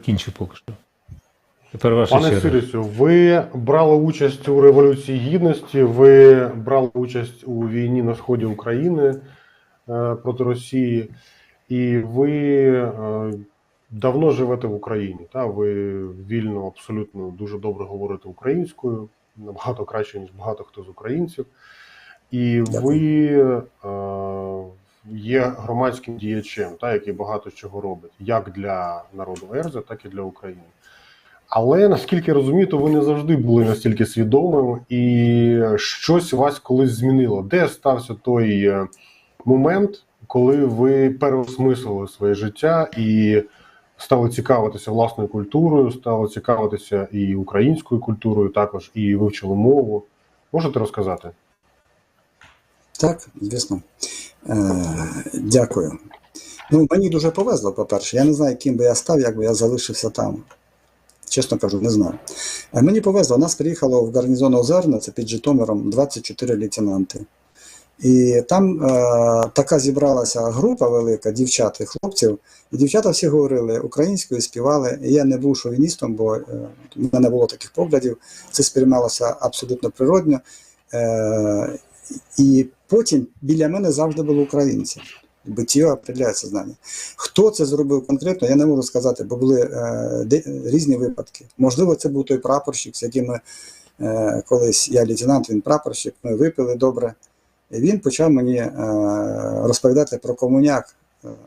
закінчив поки що. Тепер ваша Пане черга. Сирісю, ви брали участь у Революції Гідності, ви брали участь у війні на сході України е, проти Росії, і ви е, давно живете в Україні. Та? Ви вільно, абсолютно дуже добре говорите українською, набагато краще, ніж багато хто з українців. І ви е, є громадським діячем, та, який багато чого робить, як для народу Ерза, так і для України. Але наскільки я розумію, то ви не завжди були настільки свідомими, і щось вас колись змінило. Де стався той е, момент, коли ви переосмислили своє життя і стали цікавитися власною культурою, стали цікавитися і українською культурою, також і вивчили мову? Можете розказати? Так, звісно. Е, дякую. Ну, мені дуже повезло, по-перше. Я не знаю, ким би я став, якби я залишився там. Чесно кажу, не знаю. Мені повезло, нас приїхало в гарнізон Озерна, це під Житомиром, 24 лейтенанти. І там е, така зібралася група велика, дівчат і хлопців. І дівчата всі говорили українською, співали. І я не був шовіністом, бо е, в мене не було таких поглядів. Це сприймалося абсолютно природньо. Е, і потім біля мене завжди були українці. Биття определяє сознання. Хто це зробив конкретно, я не можу сказати, бо були е, різні випадки. Можливо, це був той прапорщик, з яким ми е, колись я лейтенант, він прапорщик, ми випили добре. І він почав мені е, розповідати про комуняк.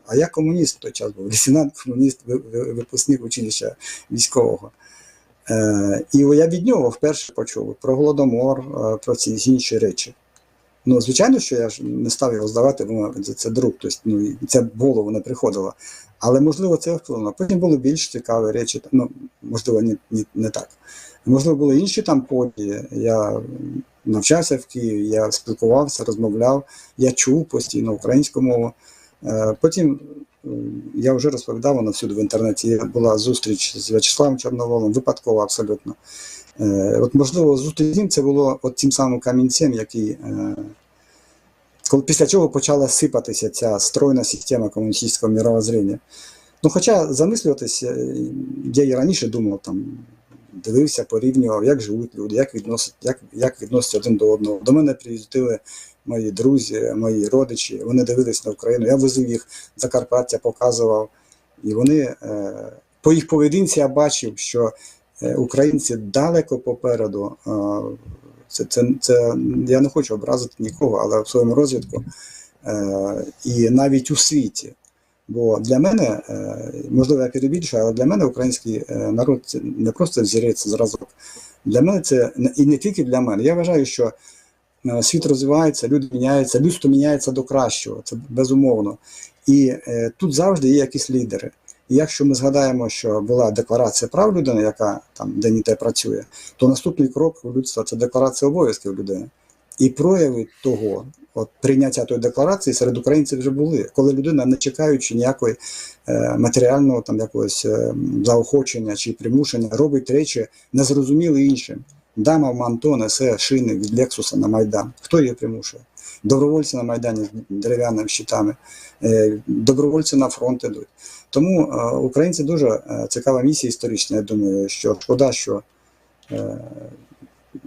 А я комуніст в той час був, лейтенант, комуніст, ви- ви- випускник училища військового. Е, і я від нього вперше почув про голодомор, е, про ці інші речі. Ну, звичайно, що я ж не став його здавати, бо це, друг, тобто, ну, це в голову не приходило. Але можливо це вплинуло. Потім були більш цікаві речі, ну, можливо, не, не, не так. Можливо, були інші там події. Я навчався в Києві, я спілкувався, розмовляв, я чув постійно українську мову. Е, Потім е, я вже розповідав вона всюди в інтернеті. Була зустріч з В'ячеславом Чорноволом, випадково абсолютно. Е, От, можливо, зустріч з це було от тим самим камінцем, який. Коли після чого почала сипатися ця стройна система комуністичного мировоззрення. Ну, хоча замислюватися, я і раніше думав, там, дивився, порівнював, як живуть люди, як відносять, як, як відносяться один до одного. До мене приїздили мої друзі, мої родичі, вони дивились на Україну. Я возив їх Закарпаття, показував. І вони е, по їх поведінці я бачив, що е, українці далеко попереду. Е, це, це, це, я не хочу образити нікого, але в своєму розвитку е, і навіть у світі. Бо для мене, е, можливо, я перебільшую, але для мене український е, народ це не просто взірець зразок. Для мене це і не тільки для мене. Я вважаю, що е, світ розвивається, люди міняються, людство міняється до кращого, це безумовно. І тут завжди є якісь лідери. І якщо ми згадаємо, що була декларація прав людини, яка там день і те працює, то наступний крок у людства це декларація обов'язків людини. І прояви того, от прийняття тої декларації серед українців вже були, коли людина, не чекаючи ніякої е, матеріального там якогось е, заохочення чи примушення, робить речі незрозумілі іншим. Дама в манто несе шини від Лексуса на Майдан. Хто її примушує? Добровольці на Майдані з дерев'яними щитами, е, добровольці на фронт ідуть. Тому е, українці дуже е, цікава місія історична. Я думаю, що шкода, що е,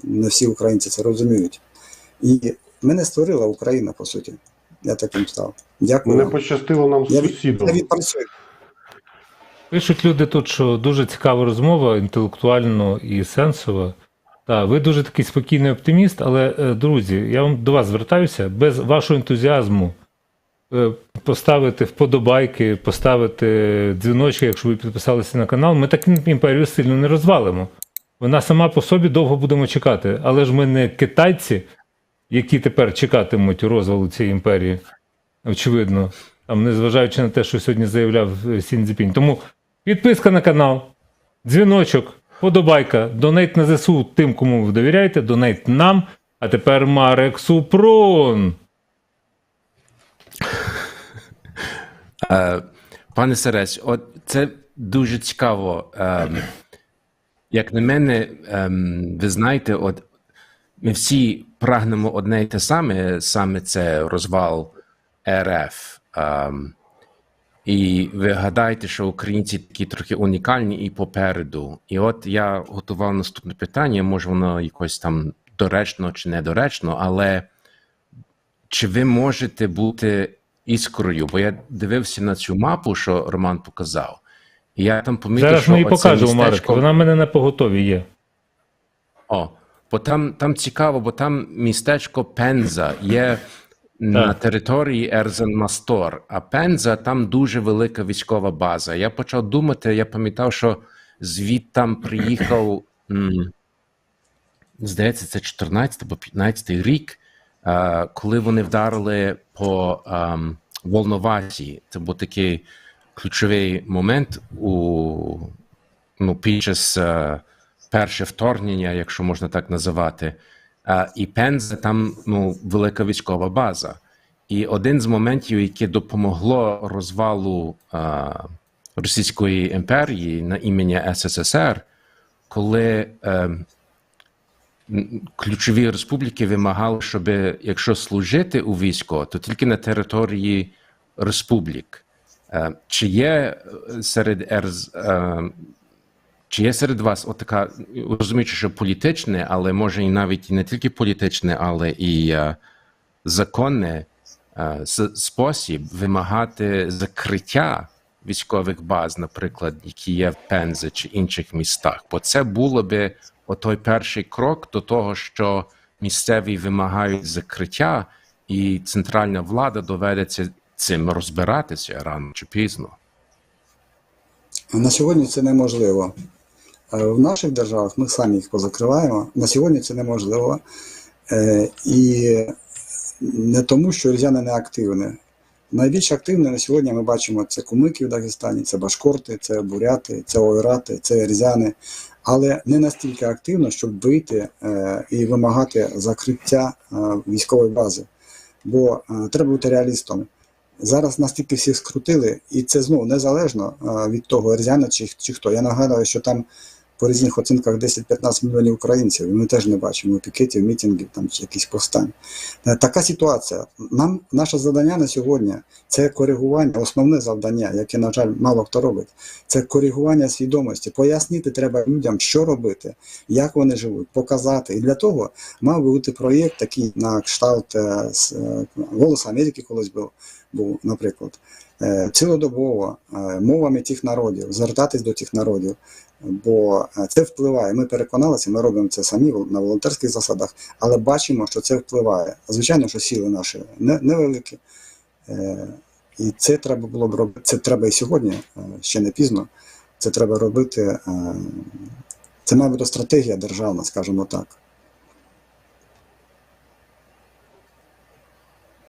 не всі українці це розуміють. І мене створила Україна, по суті. Я таким став. Дякую. Не вам. пощастило нам з сусідом. Я відпрацюю. Пишуть люди тут, що дуже цікава розмова, інтелектуально і сенсова. Так, ви дуже такий спокійний оптиміст, але, е, друзі, я вам до вас звертаюся без вашого ентузіазму е, поставити вподобайки, поставити дзвіночки, якщо ви підписалися на канал, ми так імперію сильно не розвалимо. Вона сама по собі довго будемо чекати. Але ж ми не китайці, які тепер чекатимуть розвалу цієї імперії, очевидно. Там, незважаючи на те, що сьогодні заявляв е, Тому підписка на канал, дзвіночок, подобайка, донейт на ЗСУ тим, кому ви довіряєте, донейт нам. А тепер Марек Супрун. Е, Пане Сереч, от це дуже цікаво. Ем, Як на мене, ем, ви знаєте, от ми всі прагнемо одне й те саме, саме це розвал РФ. Ем, І ви гадаєте, що українці такі трохи унікальні і попереду. І от я готував наступне питання, може воно якось там доречно чи недоречно, але чи ви можете бути іскрою? Бо я дивився на цю мапу, що Роман показав, і я там помітив, Зараз що ми її покажемо, Марик. містечко- Вона в мене на поготові є. О, бо там, там цікаво, бо там містечко Пенза є на території Ерзен Мастор, а Пенза там дуже велика військова база. Я почав думати, я пам'ятав, що звід там приїхав, здається, це 14 або 15 рік, коли вони вдарили по Волновасі. Це був такий ключовий момент у ну, під час е, перше вторгнення, якщо можна так називати. І Пенза там ну, велика військова база. І один з моментів, яке допомогло розвалу е, Російської імперії на ім'я СССР, коли е, ключові республіки вимагали, щоб якщо служити у військо, то тільки на території республік. Е, Чи є е, серед РЗ, е, чи є серед вас отака, розуміючи, що політичне, але може і навіть не тільки політичне, але і е, законне е, спосіб вимагати закриття військових баз, наприклад, які є в Пензі чи інших містах? Бо це було би отой перший крок до того, що місцеві вимагають закриття, і центральна влада доведеться цим розбиратися рано чи пізно. На сьогодні це неможливо. Е, В наших державах ми самі їх позакриваємо. На сьогодні це неможливо. Е, І не тому, що різяни не активні. Найбільш активні на сьогодні ми бачимо це кумики в Дагестані, це башкорти, це буряти, це ойрати, це різяни. Але не настільки активно, щоб вийти е, і вимагати закриття військової бази. Бо треба бути реалістом. Зараз настільки всіх скрутили, і це знову незалежно від того, різяна чи, чи хто. Я нагадую, що там по різних оцінках 10-15 мільйонів українців, ми теж не бачимо пікетів, мітингів там чи якісь повстань. Е, Така ситуація. Нам наше завдання на сьогодні це коригування, основне завдання, яке, на жаль, мало хто робить. Це коригування свідомості. Пояснити треба людям, що робити, як вони живуть, показати. І для того мав би бути проєкт такий на кшталт е, е, «Голос Америки» колись був був, наприклад, цілодобово мовами тих народів, звертатись до тих народів, бо е, це впливає. Ми переконалися, ми робимо це самі на волонтерських засадах, але бачимо, що це впливає. Звичайно, що сіли наші не- невеликі. Е, І це треба було б робити. Це треба і сьогодні, е, ще не пізно. Це треба робити. Це має бути стратегія державна, скажімо так.